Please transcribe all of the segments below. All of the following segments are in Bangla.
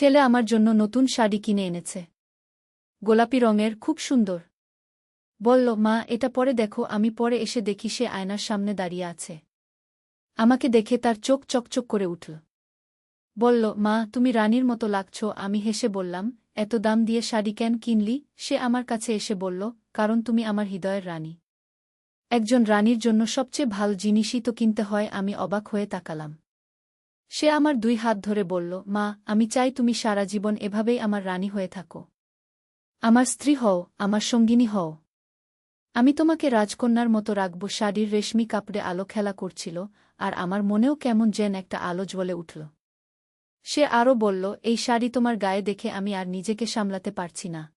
ছেলে আমার জন্য নতুন শাড়ি কিনে এনেছে। গোলাপি রঙের, খুব সুন্দর। বলল, মা, এটা পরে দেখো, আমি পরে এসে দেখি সে আয়নার সামনে দাঁড়িয়ে আছে। আমাকে দেখে তার চোখ চকচক করে উঠল। বলল, মা, তুমি রানীর মতো লাগছ, আমি হেসে বললাম, এত দাম দিয়ে শাড়ি কেন কিনলি? সে আমার কাছে এসে বলল, কারণ তুমি আমার হৃদয়ের রানী। একজন রানীর জন্য সবচেয়ে ভালো জিনিসই তো কিনতে হয়, আমি অবাক হয়ে তাকালাম। সে আমার দুই হাত ধরে বলল, মা, আমি চাই তুমি সারা জীবন এভাবেই আমার রানী হয়ে থাকো। আমার স্ত্রী হও, আমার সঙ্গিনী হও। আমি তোমাকে রাজকন্যার মতো রাখব। শাড়ির রেশমি কাপড়ে আলো খেলা করছিল, আর আমার মনেও কেমন যেন একটা আলো জ্বলে উঠল। সে আরও বলল, এই শাড়ি তোমার গায়ে দেখে আমি আর নিজেকে সামলাতে পারছি না।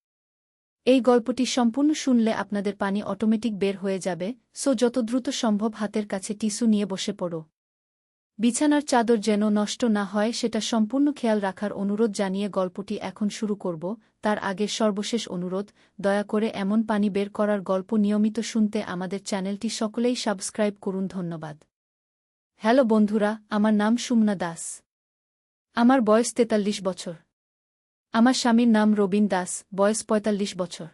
এই গল্পটি সম্পূর্ণ শুনলে আপনাদের পানি অটোমেটিক বের হয়ে যাবে, সো যত দ্রুত সম্ভব হাতের কাছে টিস্যু নিয়ে বসে পড়ো। বিছানার চাদর যেন নষ্ট না হয়, সেটা সম্পূর্ণ খেয়াল রাখার অনুরোধ জানিয়ে গল্পটি এখন শুরু করব। তার আগে সর্বশেষ অনুরোধ, দয়া করে এমন পানি বের করার গল্প নিয়মিত শুনতে আমাদের চ্যানেলটি সকলেই সাবস্ক্রাইব করুন। ধন্যবাদ। হ্যালো বন্ধুরা, আমার নাম সুমনা দাস। আমার বয়স তেতাল্লিশ বছর। আমার স্বামীর নাম রবীন দাস, বয়স পঁয়তাল্লিশ বছর।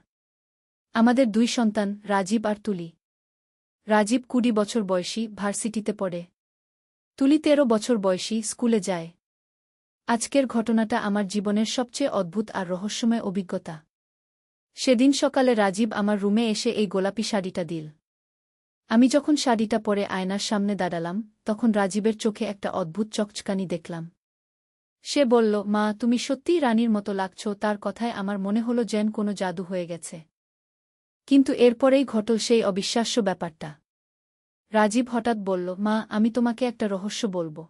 আমাদের দুই সন্তান, রাজীব আর তুলি। রাজীব কুড়ি বছর বয়সী, ভার্সিটিতে পড়ে। তুলি তেরো বছর বয়সী স্কুলে যায়। আজকের ঘটনাটা আমার জীবনের সবচেয়ে অদ্ভুত আর রহস্যময় অভিজ্ঞতা। সেদিন সকালে রাজীব আমার রুমে এসে এই গোলাপি শাড়িটা দিল। আমি যখন শাড়িটা পরে আয়নার সামনে দাঁড়ালাম, তখন রাজীবের চোখে একটা অদ্ভুত চকচকানি দেখলাম। সে বলল, মা, তুমি সত্যিই রানীর মতো লাগছ, তার কথায় আমার মনে হলো যেন কোনো জাদু হয়ে গেছে। কিন্তু এরপরেই ঘটল সেই অবিশ্বাস্য ব্যাপারটা। রাজীব হঠাৎ বলল, মা, আমি তোমাকে একটা রহস্য বলব।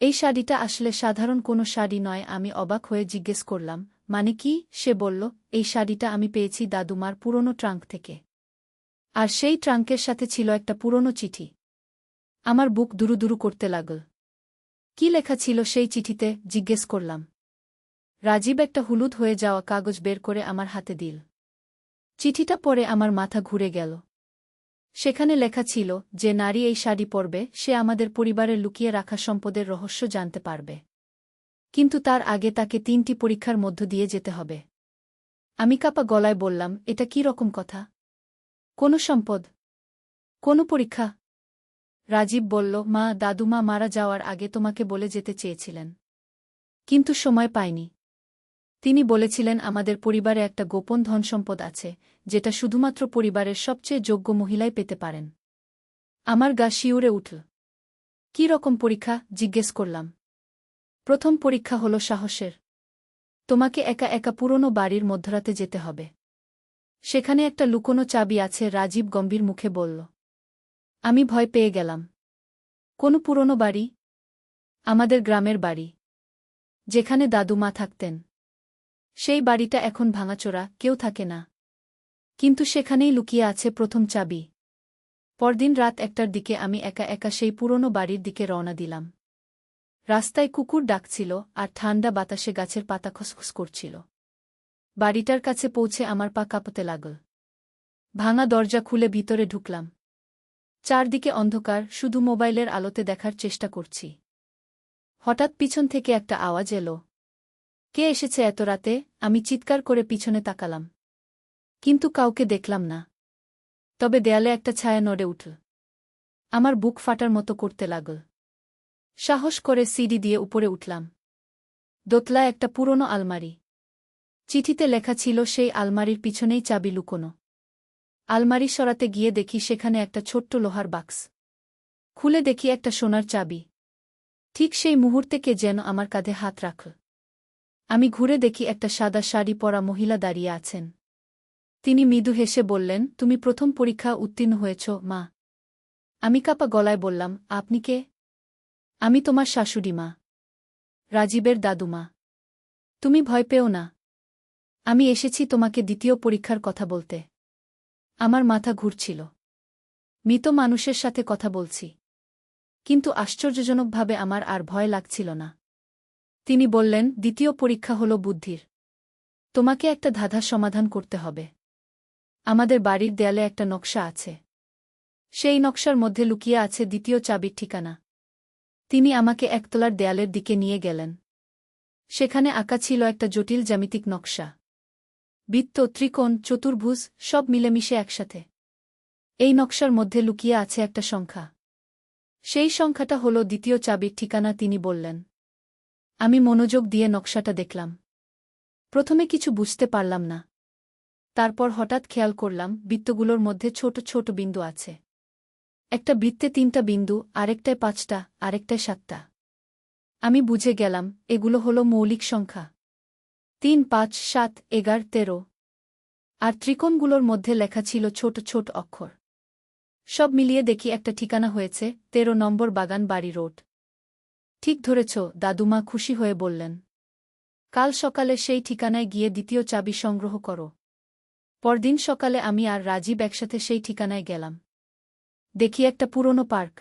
এই শাড়িটা আসলে সাধারণ কোনো শাড়ি নয়, আমি অবাক হয়ে জিজ্ঞেস করলাম মানে কি? সে বলল, এই শাড়িটা আমি পেয়েছি দাদুমার পুরনো ট্রাঙ্ক থেকে। আর সেই ট্রাঙ্কের সাথে ছিল একটা পুরনো চিঠি। আমার বুক দুরুদুরু করতে লাগল। কি লেখা ছিল সেই চিঠিতে? জিজ্ঞেস করলাম। রাজীব একটা হলুদ হয়ে যাওয়া কাগজ বের করে আমার হাতে দিল। চিঠিটা পরে আমার মাথা ঘুরে গেল। সেখানে লেখা ছিল যে নারী এই শাড়ি পরবে, সে আমাদের পরিবারের লুকিয়ে রাখা সম্পদের রহস্য জানতে পারবে। কিন্তু তার আগে তাকে তিনটি পরীক্ষার মধ্য দিয়ে যেতে হবে। আমি কাপা গলায় বললাম, এটা কি রকম কথা? কোনো সম্পদ। কোনো পরীক্ষা? রাজীব বলল, মা, দাদুমা মারা যাওয়ার আগে তোমাকে বলে যেতে চেয়েছিলেন। কিন্তু সময় পায়নি তিনি বলেছিলেন, আমাদের পরিবারে একটা গোপন ধনসম্পদ আছে, যেটা শুধুমাত্র পরিবারের সবচেয়ে যোগ্য মহিলাই পেতে পারেন। আমার গা শিউরে উঠল। কি রকম পরীক্ষা? জিজ্ঞেস করলাম। প্রথম পরীক্ষা হল সাহসের। তোমাকে একা একা পুরনো বাড়ির মধ্যরাতে যেতে হবে। সেখানে একটা লুকোনো চাবি আছে, রাজীব গম্ভীর মুখে বলল। আমি ভয় পেয়ে গেলাম। কোনো পুরনো বাড়ি? আমাদের গ্রামের বাড়ি। যেখানে দাদুমা থাকতেন। সেই বাড়িটা এখন ভাঙাচোরা, কেউ থাকে না। কিন্তু সেখানেই লুকিয়ে আছে প্রথম চাবি। পরদিন রাত একটার দিকে আমি একা একা সেই পুরনো বাড়ির দিকে রওনা দিলাম। রাস্তায় কুকুর ডাকছিল আর ঠান্ডা বাতাসে গাছের পাতা খসখস করছিল। বাড়িটার কাছে পৌঁছে আমার পা কাঁপতে লাগল। ভাঙা দরজা খুলে ভিতরে ঢুকলাম। চারদিকে অন্ধকার, শুধু মোবাইলের আলোতে দেখার চেষ্টা করছি। হঠাৎ পিছন থেকে একটা আওয়াজ এলো। কে এসেছে এত রাতে? আমি চিৎকার করে পিছনে তাকালাম। কিন্তু কাউকে দেখলাম না। তবে দেয়ালে একটা ছায়া নড়ে উঠল। আমার বুক ফাটার মতো করতে লাগল। সাহস করে সিডি দিয়ে উপরে উঠলাম। দোতলা একটা পুরনো আলমারি। চিঠিতে লেখা ছিল সেই আলমারির পিছনেই চাবি লুকোনো। আলমারি সরাতে গিয়ে দেখি সেখানে একটা ছোট্ট লোহার বাক্স। খুলে দেখি একটা সোনার চাবি। ঠিক সেই মুহূর্তে কে যেন আমার কাঁধে হাত রাখল। আমি ঘুরে দেখি একটা সাদা শাড়ি পরা মহিলা দাঁড়িয়ে আছেন। তিনি মৃদু হেসে বললেন, তুমি প্রথম পরীক্ষা উত্তীর্ণ হয়েছ, মা। আমি কাপা গলায় বললাম, আপনি কে? আমি তোমার শাশুড়ি, মা। রাজীবের দাদুমা তুমি ভয় পেও না। আমি এসেছি তোমাকে দ্বিতীয় পরীক্ষার কথা বলতে। আমার মাথা ঘুরছিল। মৃত মানুষের সাথে কথা বলছি। কিন্তু আশ্চর্যজনকভাবে আমার আর ভয় লাগছিল না। তিনি বললেন, দ্বিতীয় পরীক্ষা হল বুদ্ধির। তোমাকে একটা ধাঁধা সমাধান করতে হবে। আমাদের বাড়ির দেয়ালে একটা নকশা আছে। সেই নকশার মধ্যে লুকিয়ে আছে দ্বিতীয় চাবির ঠিকানা। তিনি আমাকে একতলার দেয়ালের দিকে নিয়ে গেলেন। সেখানে আঁকা ছিল একটা জটিল জ্যামিতিক নকশা। বৃত্ত, ত্রিকোণ, চতুর্ভুজ, সব মিলেমিশে একসাথে। এই নকশার মধ্যে লুকিয়ে আছে একটা সংখ্যা। সেই সংখ্যাটা হল দ্বিতীয় চাবির ঠিকানা, তিনি বললেন। আমি মনোযোগ দিয়ে নকশাটা দেখলাম। প্রথমে কিছু বুঝতে পারলাম না। তারপর হঠাৎ খেয়াল করলাম, বৃত্তগুলোর মধ্যে ছোট ছোট বিন্দু আছে। একটা বৃত্তে তিনটা বিন্দু, আরেকটায় পাঁচটা, আরেকটায় সাতটা। আমি বুঝে গেলাম, এগুলো হলো মৌলিক সংখ্যা। তিন, পাঁচ, সাত, এগার, তেরো। আর ত্রিকোণগুলোর মধ্যে লেখা ছিল ছোট ছোট অক্ষর। সব মিলিয়ে দেখি একটা ঠিকানা হয়েছে, তেরো নম্বর বাগান বাড়ি রোড। ঠিক ধরেছ, দাদুমা খুশি হয়ে বললেন। কাল সকালে সেই ঠিকানায় গিয়ে দ্বিতীয় চাবি সংগ্রহ করো। পরদিন সকালে আমি আর রাজীব একসাথে সেই ঠিকানায় গেলাম। দেখি একটা পুরনো পার্ক।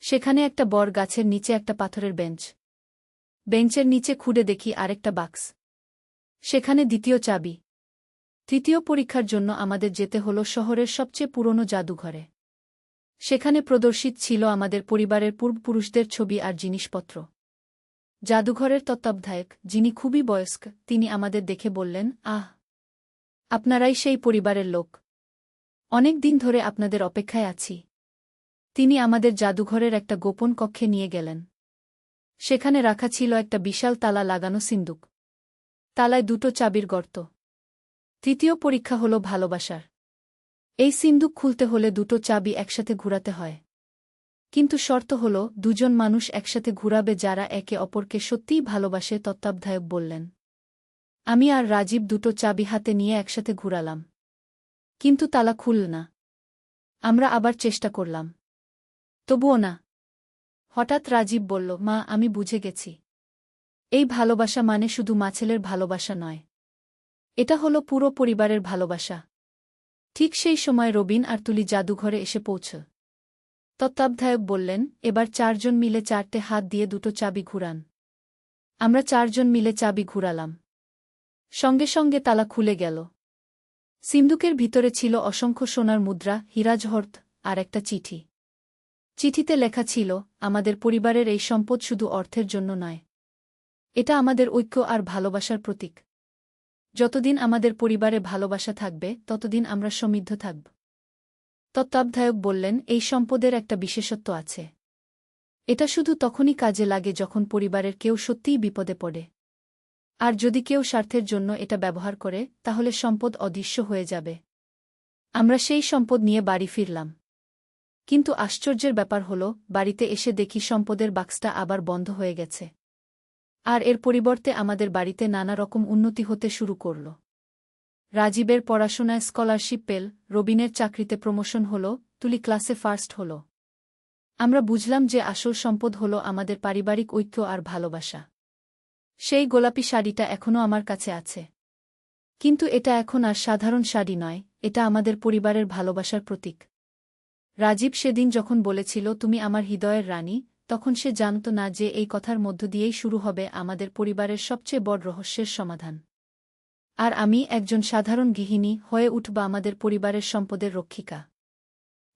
সেখানে একটা বর গাছের নিচে একটা পাথরের বেঞ্চ। বেঞ্চের নিচে খুঁড়ে দেখি আরেকটা বাক্স। সেখানে দ্বিতীয় চাবি। তৃতীয় পরীক্ষার জন্য আমাদের যেতে হল শহরের সবচেয়ে পুরনো জাদুঘরে। সেখানে প্রদর্শিত ছিল আমাদের পরিবারের পূর্বপুরুষদের ছবি আর জিনিসপত্র। জাদুঘরের তত্ত্বাবধায়ক, যিনি খুবই বয়স্ক, তিনি আমাদের দেখে বললেন, আহ, আপনারাই সেই পরিবারের লোক। অনেক দিন ধরে আপনাদের অপেক্ষায় আছি। তিনি আমাদের জাদুঘরের একটা গোপন কক্ষে নিয়ে গেলেন। সেখানে রাখা ছিল একটা বিশাল তালা লাগানো সিন্দুক। তালায় দুটো চাবির গর্ত। তৃতীয় পরীক্ষা হল ভালোবাসার। এই সিন্দুক খুলতে হলে দুটো চাবি একসাথে ঘুরাতে হয়। কিন্তু শর্ত হল, দুজন মানুষ একসাথে ঘুরাবে যারা একে অপরকে সত্যিই ভালোবাসে, তত্ত্বাবধায়ক বললেন। আমি আর রাজীব দুটো চাবি হাতে নিয়ে একসাথে ঘুরালাম। কিন্তু তালা খুলল না। আমরা আবার চেষ্টা করলাম। তবুও না। হঠাৎ রাজীব বলল, মা, আমি বুঝে গেছি। এই ভালোবাসা মানে শুধু মাছেলের ভালোবাসা নয়। এটা হলো পুরো পরিবারের ভালোবাসা। ঠিক সেই সময় রবিন আর তুলি জাদুঘরে এসে পৌঁছ। তত্ত্বাবধায়ক বললেন, এবার চারজন মিলে চারটে হাত দিয়ে দুটো চাবি ঘুরান। আমরা চারজন মিলে চাবি ঘুরালাম। সঙ্গে সঙ্গে তালা খুলে গেল। সিন্দুকের ভিতরে ছিল অসংখ্য সোনার মুদ্রা হিরাজহর্ত আর একটা চিঠি। চিঠিতে লেখা ছিল, আমাদের পরিবারের এই সম্পদ শুধু অর্থের জন্য নয়। এটা আমাদের ঐক্য আর ভালোবাসার প্রতীক। যতদিন আমাদের পরিবারে ভালোবাসা থাকবে, ততদিন আমরা সমৃদ্ধ থাকব। তত্ত্বাবধায়ক বললেন, এই সম্পদের একটা বিশেষত্ব আছে। এটা শুধু তখনই কাজে লাগে যখন পরিবারের কেউ সত্যিই বিপদে পড়ে। আর যদি কেউ স্বার্থের জন্য এটা ব্যবহার করে, তাহলে সম্পদ অদৃশ্য হয়ে যাবে। আমরা সেই সম্পদ নিয়ে বাড়ি ফিরলাম। কিন্তু আশ্চর্যের ব্যাপার হল, বাড়িতে এসে দেখি সম্পদের বাক্সটা আবার বন্ধ হয়ে গেছে। আর এর পরিবর্তে আমাদের বাড়িতে নানা রকম উন্নতি হতে শুরু করল। রাজীবের পড়াশোনায় স্কলারশিপ পেল, রবিনের চাকরিতে প্রমোশন হল, তুলি ক্লাসে ফার্স্ট হল। আমরা বুঝলাম যে আসল সম্পদ হল আমাদের পারিবারিক ঐক্য আর ভালোবাসা। সেই গোলাপি শাড়িটা এখনও আমার কাছে আছে। কিন্তু এটা এখন আর সাধারণ শাড়ি নয়, এটা আমাদের পরিবারের ভালোবাসার প্রতীক। রাজীব সেদিন যখন বলেছিল, তুমি আমার হৃদয়ের রানী তখন সে জানত না যে এই কথার মধ্য দিয়েই শুরু হবে আমাদের পরিবারের সবচেয়ে বড় রহস্যের সমাধান। আর আমি একজন সাধারণ গৃহিণী হয়ে উঠব আমাদের পরিবারের সম্পদের রক্ষিকা।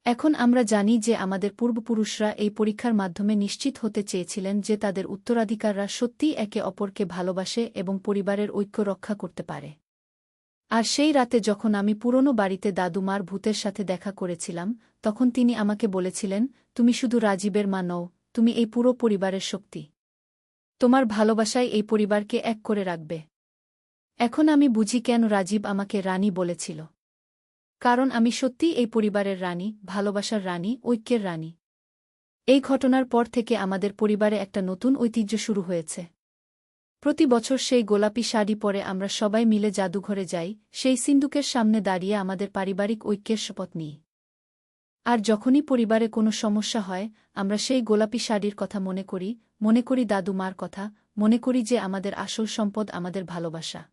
এখন আমরা জানি যে আমাদের পূর্বপুরুষরা এই পরীক্ষার মাধ্যমে নিশ্চিত হতে চেয়েছিলেন যে তাদের উত্তরাধিকাররা সত্যিই একে অপরকে ভালোবাসে এবং পরিবারের ঐক্য রক্ষা করতে পারে। আর সেই রাতে যখন আমি পুরনো বাড়িতে দাদুমার ভূতের সাথে দেখা করেছিলাম, তখন তিনি আমাকে বলেছিলেন, তুমি শুধু রাজীবের মা নও তুমি এই পুরো পরিবারের শক্তি। তোমার ভালোবাসায় এই পরিবারকে এক করে রাখবে। এখন আমি বুঝি কেন রাজীব আমাকে রানী বলেছিল। কারণ আমি সত্যিই এই পরিবারের রানী, ভালোবাসার রানী, ঐক্যের রানী। এই ঘটনার পর থেকে আমাদের পরিবারে একটা নতুন ঐতিহ্য শুরু হয়েছে। প্রতি বছর সেই গোলাপি শাড়ি পরে আমরা সবাই মিলে জাদুঘরে যাই, সেই সিন্দুকের সামনে দাঁড়িয়ে আমাদের পারিবারিক ঐক্যের শপথ নিই। আর যখনই পরিবারে কোনো সমস্যা হয়, আমরা সেই গোলাপি শাড়ির কথা মনে করি মনে করি দাদু মার কথা, মনে করি যে আমাদের আসল সম্পদ আমাদের ভালোবাসা।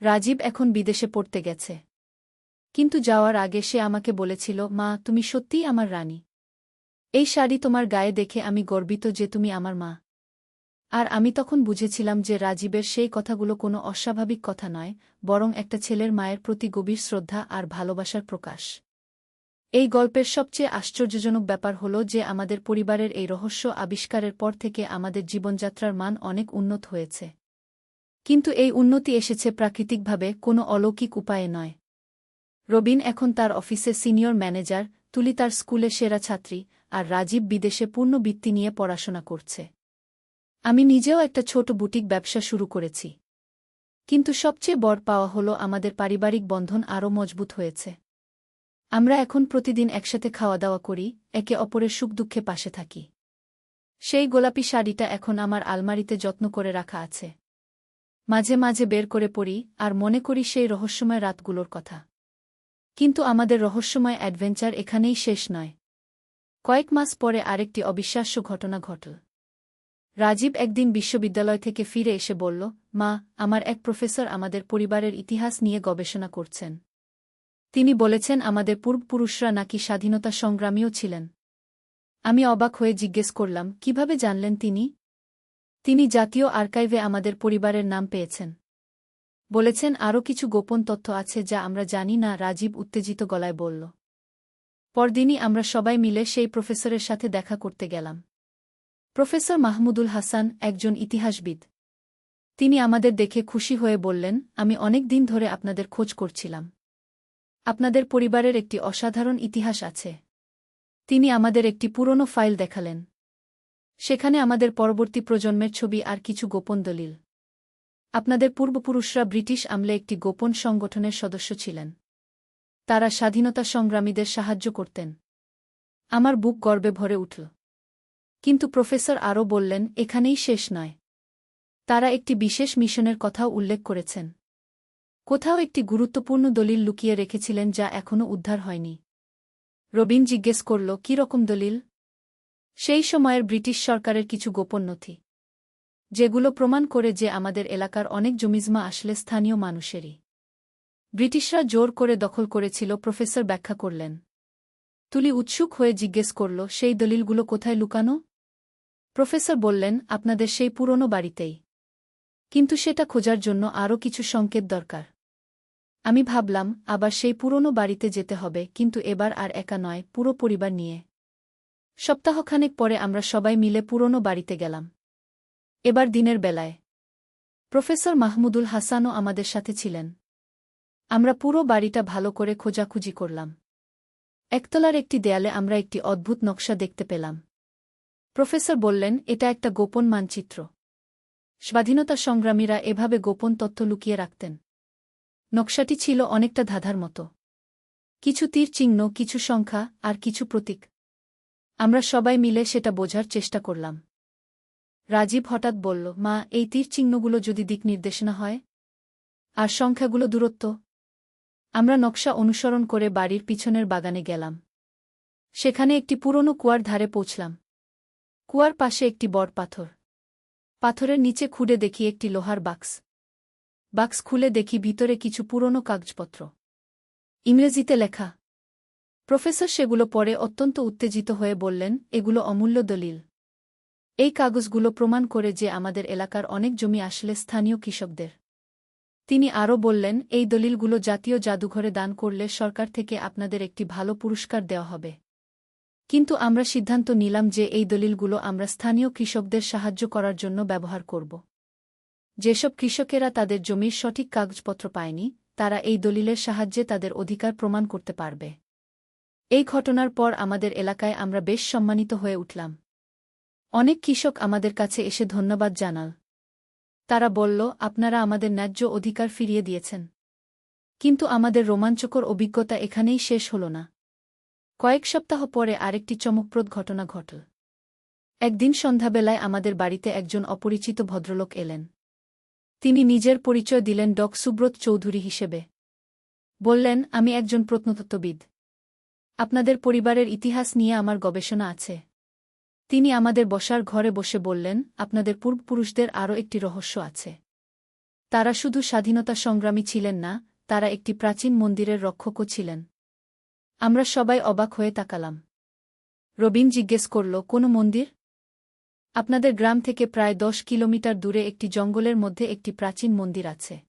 রাজীব এখন বিদেশে পড়তে গেছে। কিন্তু যাওয়ার আগে সে আমাকে বলেছিল, মা, তুমি সত্যিই আমার রানী। এই শাড়ি তোমার গায়ে দেখে আমি গর্বিত যে তুমি আমার মা। আর আমি তখন বুঝেছিলাম যে রাজীবের সেই কথাগুলো কোনো অস্বাভাবিক কথা নয়, বরং একটা ছেলের মায়ের প্রতি গভীর শ্রদ্ধা আর ভালোবাসার প্রকাশ। এই গল্পের সবচেয়ে আশ্চর্যজনক ব্যাপার হল যে আমাদের পরিবারের এই রহস্য আবিষ্কারের পর থেকে আমাদের জীবনযাত্রার মান অনেক উন্নত হয়েছে। কিন্তু এই উন্নতি এসেছে প্রাকৃতিকভাবে কোনো অলৌকিক উপায়ে নয়। রবিন এখন তার অফিসে সিনিয়র ম্যানেজার, তুলি তার স্কুলে সেরা ছাত্রী আর রাজীব বিদেশে পূর্ণ বৃত্তি নিয়ে পড়াশোনা করছে। আমি নিজেও একটা ছোট বুটিক ব্যবসা শুরু করেছি। কিন্তু সবচেয়ে বড় পাওয়া হল আমাদের পারিবারিক বন্ধন আরও মজবুত হয়েছে। আমরা এখন প্রতিদিন একসাথে খাওয়া দাওয়া করি, একে অপরের সুখ দুঃখে পাশে থাকি। সেই গোলাপি শাড়িটা এখন আমার আলমারিতে যত্ন করে রাখা আছে। মাঝে মাঝে বের করে পড়ি আর মনে করি সেই রহস্যময় রাতগুলোর কথা। কিন্তু আমাদের রহস্যময় অ্যাডভেঞ্চার এখানেই শেষ নয়। কয়েক মাস পরে আরেকটি অবিশ্বাস্য ঘটনা ঘটল। রাজীব একদিন বিশ্ববিদ্যালয় থেকে ফিরে এসে বলল, মা, আমার এক প্রফেসর আমাদের পরিবারের ইতিহাস নিয়ে গবেষণা করছেন। তিনি বলেছেন, আমাদের পূর্বপুরুষরা নাকি স্বাধীনতা সংগ্রামীও ছিলেন। আমি অবাক হয়ে জিজ্ঞেস করলাম, কীভাবে জানলেন তিনি? তিনি জাতীয় আর্কাইভে আমাদের পরিবারের নাম পেয়েছেন। বলেছেন, আরও কিছু গোপন তথ্য আছে যা আমরা জানি না, রাজীব উত্তেজিত গলায় বলল। পরদিনই আমরা সবাই মিলে সেই প্রফেসরের সাথে দেখা করতে গেলাম। প্রফেসর মাহমুদুল হাসান একজন ইতিহাসবিদ। তিনি আমাদের দেখে খুশি হয়ে বললেন, আমি অনেক দিন ধরে আপনাদের খোঁজ করছিলাম। আপনাদের পরিবারের একটি অসাধারণ ইতিহাস আছে। তিনি আমাদের একটি পুরনো ফাইল দেখালেন। সেখানে আমাদের পরবর্তী প্রজন্মের ছবি আর কিছু গোপন দলিল। আপনাদের পূর্বপুরুষরা ব্রিটিশ আমলে একটি গোপন সংগঠনের সদস্য ছিলেন। তারা স্বাধীনতা সংগ্রামীদের সাহায্য করতেন। আমার বুক গর্বে ভরে উঠল। কিন্তু প্রফেসর আরও বললেন, এখানেই শেষ নয়। তারা একটি বিশেষ মিশনের কথাও উল্লেখ করেছেন। কোথাও একটি গুরুত্বপূর্ণ দলিল লুকিয়ে রেখেছিলেন যা এখনও উদ্ধার হয়নি। রবিন জিজ্ঞেস করল, কি রকম দলিল? সেই সময়ের ব্রিটিশ সরকারের কিছু গোপন নথি, যেগুলো প্রমাণ করে যে আমাদের এলাকার অনেক জমিজমা আসলে স্থানীয় মানুষেরই। ব্রিটিশরা জোর করে দখল করেছিল, প্রফেসর ব্যাখ্যা করলেন। তুলি উৎসুক হয়ে জিজ্ঞেস করল, সেই দলিলগুলো কোথায় লুকানো? প্রফেসর বললেন, আপনাদের সেই পুরনো বাড়িতেই। কিন্তু সেটা খোঁজার জন্য আরও কিছু সংকেত দরকার। আমি ভাবলাম, আবার সেই পুরনো বাড়িতে যেতে হবে, কিন্তু এবার আর একা নয়, পুরো পরিবার নিয়ে। সপ্তাহখানেক পরে আমরা সবাই মিলে পুরনো বাড়িতে গেলাম। এবার দিনের বেলায়। প্রফেসর মাহমুদুল হাসানও আমাদের সাথে ছিলেন। আমরা পুরো বাড়িটা ভালো করে খোঁজাখুঁজি করলাম। একতলার একটি দেয়ালে আমরা একটি অদ্ভুত নকশা দেখতে পেলাম। প্রফেসর বললেন, এটা একটা গোপন মানচিত্র। স্বাধীনতা সংগ্রামীরা এভাবে গোপন তথ্য লুকিয়ে রাখতেন। নকশাটি ছিল অনেকটা ধাঁধার মতো। কিছু তীর চিহ্ন, কিছু সংখ্যা, আর কিছু প্রতীক। আমরা সবাই মিলে সেটা বোঝার চেষ্টা করলাম। রাজীব হঠাৎ বলল, মা, এই তীর চিহ্নগুলো যদি দিক নির্দেশনা হয়? আর সংখ্যাগুলো দূরত্ব? আমরা নকশা অনুসরণ করে বাড়ির পিছনের বাগানে গেলাম। সেখানে একটি পুরনো কুয়ার ধারে পৌঁছলাম। কুয়ার পাশে একটি বড় পাথর। পাথরের নিচে খুঁড়ে দেখি একটি লোহার বাক্স। বাক্স খুলে দেখি ভিতরে কিছু পুরনো কাগজপত্র। ইংরেজিতে লেখা, প্রফেসর সেগুলো পরে অত্যন্ত উত্তেজিত হয়ে বললেন, এগুলো অমূল্য দলিল। এই কাগজগুলো প্রমাণ করে যে আমাদের এলাকার অনেক জমি আসলে স্থানীয় কৃষকদের। তিনি আরও বললেন, এই দলিলগুলো জাতীয় জাদুঘরে দান করলে সরকার থেকে আপনাদের একটি ভালো পুরস্কার দেওয়া হবে। কিন্তু আমরা সিদ্ধান্ত নিলাম যে এই দলিলগুলো আমরা স্থানীয় কৃষকদের সাহায্য করার জন্য ব্যবহার করব। যেসব কৃষকেরা তাদের জমির সঠিক কাগজপত্র পায়নি, তারা এই দলিলের সাহায্যে তাদের অধিকার প্রমাণ করতে পারবে। এই ঘটনার পর আমাদের এলাকায় আমরা বেশ সম্মানিত হয়ে উঠলাম। অনেক কৃষক আমাদের কাছে এসে ধন্যবাদ জানাল। তারা বলল, আপনারা আমাদের ন্যায্য অধিকার ফিরিয়ে দিয়েছেন। কিন্তু আমাদের রোমাঞ্চকর অভিজ্ঞতা এখানেই শেষ হল না। কয়েক সপ্তাহ পরে আরেকটি চমকপ্রদ ঘটনা ঘটল। একদিন সন্ধ্যাবেলায় আমাদের বাড়িতে একজন অপরিচিত ভদ্রলোক এলেন। তিনি নিজের পরিচয় দিলেন ডক সুব্রত চৌধুরী হিসেবে। বললেন, আমি একজন প্রত্নতত্ত্ববিদ। আপনাদের পরিবারের ইতিহাস নিয়ে আমার গবেষণা আছে। তিনি আমাদের বসার ঘরে বসে বললেন, আপনাদের পূর্বপুরুষদের আরও একটি রহস্য আছে। তারা শুধু স্বাধীনতা সংগ্রামী ছিলেন না, তারা একটি প্রাচীন মন্দিরের রক্ষকও ছিলেন। আমরা সবাই অবাক হয়ে তাকালাম। রবিন জিজ্ঞেস করল, কোন মন্দির? আপনাদের গ্রাম থেকে প্রায় দশ কিলোমিটার দূরে একটি জঙ্গলের মধ্যে একটি প্রাচীন মন্দির আছে।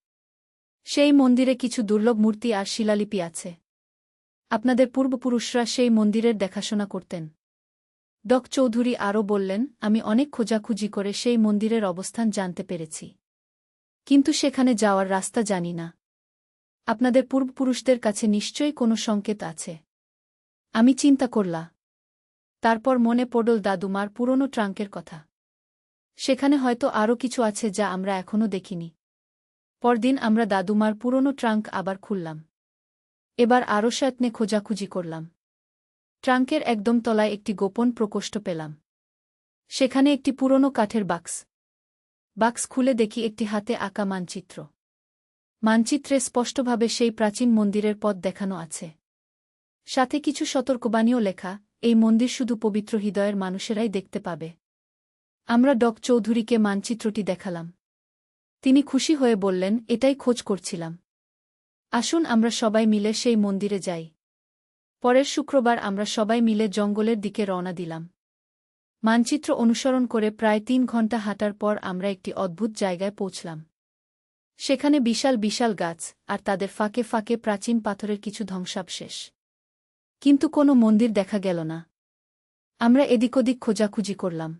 সেই মন্দিরে কিছু দুর্লভ মূর্তি আর শিলালিপি আছে। আপনাদের পূর্বপুরুষরা সেই মন্দিরের দেখাশোনা করতেন। ডক চৌধুরী আরও বললেন, আমি অনেক খোঁজাখুঁজি করে সেই মন্দিরের অবস্থান জানতে পেরেছি। কিন্তু সেখানে যাওয়ার রাস্তা জানি না। আপনাদের পূর্বপুরুষদের কাছে নিশ্চয়ই কোনো সংকেত আছে। আমি চিন্তা করলা তারপর মনে পড়ল দাদুমার পুরনো ট্রাঙ্কের কথা। সেখানে হয়তো আরও কিছু আছে যা আমরা এখনও দেখিনি। পরদিন আমরা দাদুমার পুরনো ট্রাঙ্ক আবার খুললাম। এবার আরও সয়ত্নে খোঁজাখুঁজি করলাম। ট্রাঙ্কের একদম তলায় একটি গোপন প্রকোষ্ঠ পেলাম। সেখানে একটি পুরনো কাঠের বাক্স। বাক্স খুলে দেখি একটি হাতে আঁকা মানচিত্র। মানচিত্রে স্পষ্টভাবে সেই প্রাচীন মন্দিরের পথ দেখানো আছে। সাথে কিছু সতর্কবাণীও লেখা এই মন্দির শুধু পবিত্র হৃদয়ের মানুষেরাই দেখতে পাবে। আমরা ডক চৌধুরীকে মানচিত্রটি দেখালাম। তিনি খুশি হয়ে বললেন, এটাই খোঁজ করছিলাম। আসুন আমরা সবাই মিলে সেই মন্দিরে যাই। পরের শুক্রবার আমরা সবাই মিলে জঙ্গলের দিকে রওনা দিলাম। মানচিত্র অনুসরণ করে প্রায় তিন ঘণ্টা হাঁটার পর আমরা একটি অদ্ভুত জায়গায় পৌঁছলাম। সেখানে বিশাল বিশাল গাছ আর তাদের ফাঁকে ফাঁকে প্রাচীন পাথরের কিছু ধ্বংসাবশেষ। কিন্তু কোনো মন্দির দেখা গেল না। আমরা এদিক ওদিক খোঁজাখুঁজি করলাম।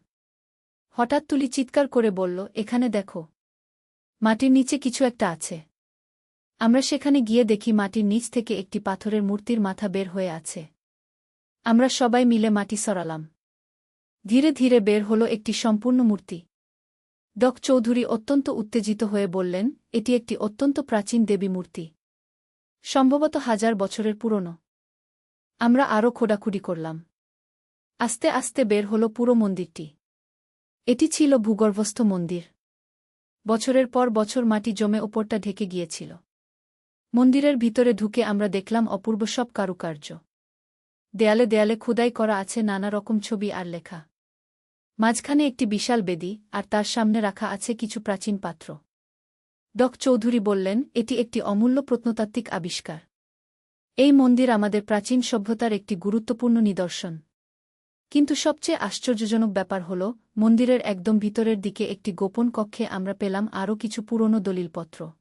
হঠাৎ তুলি চিৎকার করে বলল, এখানে দেখো, মাটির নিচে কিছু একটা আছে। আমরা সেখানে গিয়ে দেখি মাটির নিচ থেকে একটি পাথরের মূর্তির মাথা বের হয়ে আছে। আমরা সবাই মিলে মাটি সরালাম। ধীরে ধীরে বের হল একটি সম্পূর্ণ মূর্তি। ডক চৌধুরী অত্যন্ত উত্তেজিত হয়ে বললেন, এটি একটি অত্যন্ত প্রাচীন দেবী মূর্তি। সম্ভবত হাজার বছরের পুরনো। আমরা আরও খোঁড়াখুড়ি করলাম। আস্তে আস্তে বের হল পুরো মন্দিরটি। এটি ছিল ভূগর্ভস্থ মন্দির। বছরের পর বছর মাটি জমে ওপরটা ঢেকে গিয়েছিল। মন্দিরের ভিতরে ঢুকে আমরা দেখলাম অপূর্ব সব কারুকার্য। দেয়ালে দেয়ালে খোদাই করা আছে নানা রকম ছবি আর লেখা। মাঝখানে একটি বিশাল বেদি আর তার সামনে রাখা আছে কিছু প্রাচীন পাত্র। ডক চৌধুরী বললেন, এটি একটি অমূল্য প্রত্নতাত্ত্বিক আবিষ্কার। এই মন্দির আমাদের প্রাচীন সভ্যতার একটি গুরুত্বপূর্ণ নিদর্শন। কিন্তু সবচেয়ে আশ্চর্যজনক ব্যাপার হল, মন্দিরের একদম ভিতরের দিকে একটি গোপন কক্ষে আমরা পেলাম আরও কিছু পুরনো দলিলপত্র।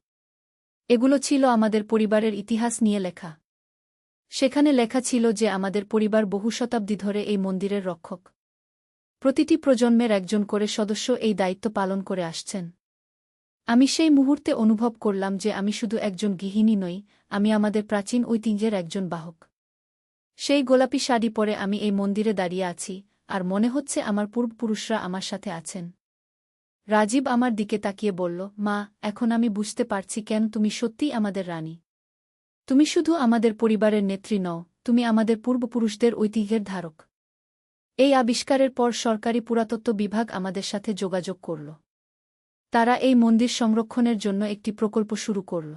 এগুলো ছিল আমাদের পরিবারের ইতিহাস নিয়ে লেখা। সেখানে লেখা ছিল যে আমাদের পরিবার বহু শতাব্দী ধরে এই মন্দিরের রক্ষক। প্রতিটি প্রজন্মের একজন করে সদস্য এই দায়িত্ব পালন করে আসছেন। আমি সেই মুহূর্তে অনুভব করলাম যে আমি শুধু একজন গৃহিণী নই আমি আমাদের প্রাচীন ঐতিহ্যের একজন বাহক। সেই গোলাপি শাড়ি পরে আমি এই মন্দিরে দাঁড়িয়ে আছি, আর মনে হচ্ছে আমার পূর্বপুরুষরা আমার সাথে আছেন। রাজীব আমার দিকে তাকিয়ে বলল, মা, এখন আমি বুঝতে পারছি কেন তুমি সত্যিই আমাদের রানী। তুমি শুধু আমাদের পরিবারের নেত্রী নও, তুমি আমাদের পূর্বপুরুষদের ঐতিহ্যের ধারক। এই আবিষ্কারের পর সরকারি পুরাতত্ত্ব বিভাগ আমাদের সাথে যোগাযোগ করল। তারা এই মন্দির সংরক্ষণের জন্য একটি প্রকল্প শুরু করল।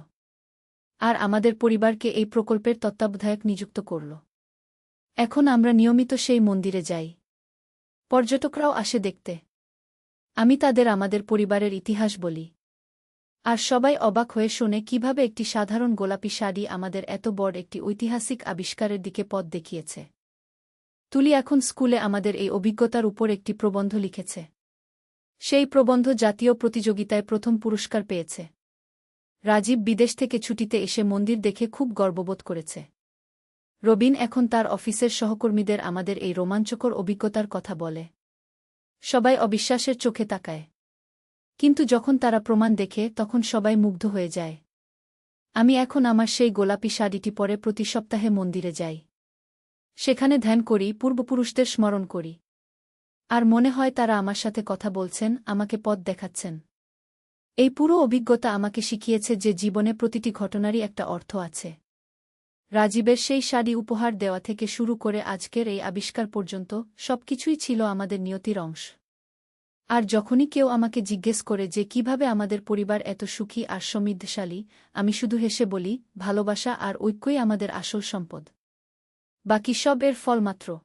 আর আমাদের পরিবারকে এই প্রকল্পের তত্ত্বাবধায়ক নিযুক্ত করল। এখন আমরা নিয়মিত সেই মন্দিরে যাই। পর্যটকরাও আসে দেখতে। আমি তাদের আমাদের পরিবারের ইতিহাস বলি। আর সবাই অবাক হয়ে শোনে কীভাবে একটি সাধারণ গোলাপি শাড়ি আমাদের এত বড় একটি ঐতিহাসিক আবিষ্কারের দিকে পথ দেখিয়েছে। তুলি এখন স্কুলে আমাদের এই অভিজ্ঞতার উপর একটি প্রবন্ধ লিখেছে। সেই প্রবন্ধ জাতীয় প্রতিযোগিতায় প্রথম পুরস্কার পেয়েছে। রাজীব বিদেশ থেকে ছুটিতে এসে মন্দির দেখে খুব গর্ববোধ করেছে। রবিন এখন তার অফিসের সহকর্মীদের আমাদের এই রোমাঞ্চকর অভিজ্ঞতার কথা বলে। সবাই অবিশ্বাসের চোখে তাকায়। কিন্তু যখন তারা প্রমাণ দেখে, তখন সবাই মুগ্ধ হয়ে যায়। আমি এখন আমার সেই গোলাপি শাড়িটি পরে প্রতি সপ্তাহে মন্দিরে যাই। সেখানে ধ্যান করি, পূর্বপুরুষদের স্মরণ করি। আর মনে হয় তারা আমার সাথে কথা বলছেন, আমাকে পথ দেখাচ্ছেন। এই পুরো অভিজ্ঞতা আমাকে শিখিয়েছে যে জীবনে প্রতিটি ঘটনারই একটা অর্থ আছে। রাজীবের সেই শাড়ি উপহার দেওয়া থেকে শুরু করে আজকের এই আবিষ্কার পর্যন্ত সবকিছুই ছিল আমাদের নিয়তির অংশ। আর যখনই কেউ আমাকে জিজ্ঞেস করে যে কীভাবে আমাদের পরিবার এত সুখী আর সমৃদ্ধশালী, আমি শুধু হেসে বলি, ভালোবাসা আর ঐক্যই আমাদের আসল সম্পদ। বাকি সব এর ফল মাত্র।